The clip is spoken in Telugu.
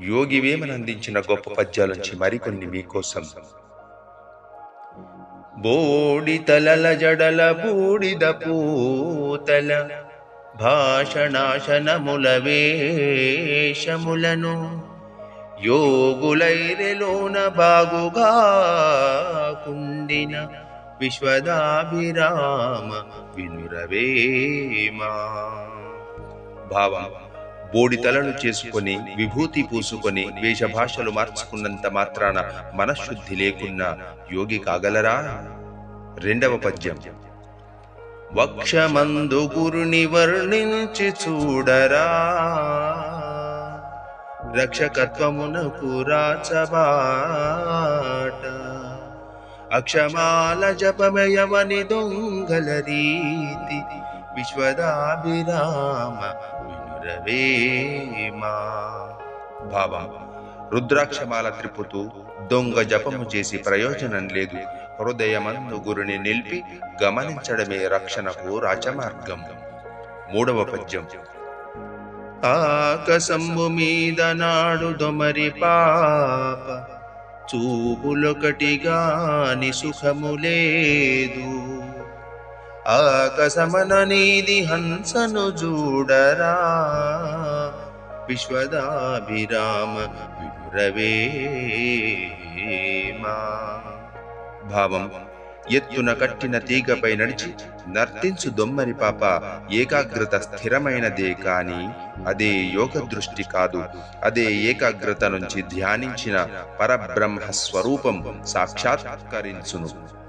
యోగి వేమన అందించిన గొప్ప పద్యాలుంచి మరికొన్ని మీకోసం. బోడి తలల జడల బూడిద పూతల భాషణాశనముల వేషములను యోగులైరెలోన బాగుగా కుండిన విశ్వదాభిరామ వినురవేమా. భావం. బోడితలను చేసుకొని విభూతి పూసుకొని వేషభాషలు మార్చుకున్నంత మాత్రాన మనశ్శుద్ధి లేకున్నా యోగి కాగలరా? రెండవ పద్యం. వక్షమందు గురుని వర్ణించి చూడరా. రక్షకత్వమునకు రాచబాట. అక్షమాల జపమయవని దొంగల రీతి విశ్వదాభిరామ వినురవేమా భావం రుద్రాక్షమాల త్రిపుతూ దొంగ జపము చేసి ప్రయోజనం లేదు. హృదయమందు గురుని నిలిపి గమనించడమే రక్షణకు రాచమార్గం. మూడవ పద్యం. ఆకసంబు మీద నాడు దొమరి పాప చూపులొకటిగాని సుఖము లేదు. ఆకసమననీది హంసను చూడరా. విశ్వదాభిరామ వినురవేమా భావం ఎత్తున కట్టిన తీగపై నడిచి నర్తించు దొమ్మరి పాప ఏకాగ్రత స్థిరమైనదే కాని అదే యోగ దృష్టి కాదు. అదే ఏకాగ్రత నుంచి ధ్యానించిన పరబ్రహ్మ స్వరూపం సాక్షాత్కరించును.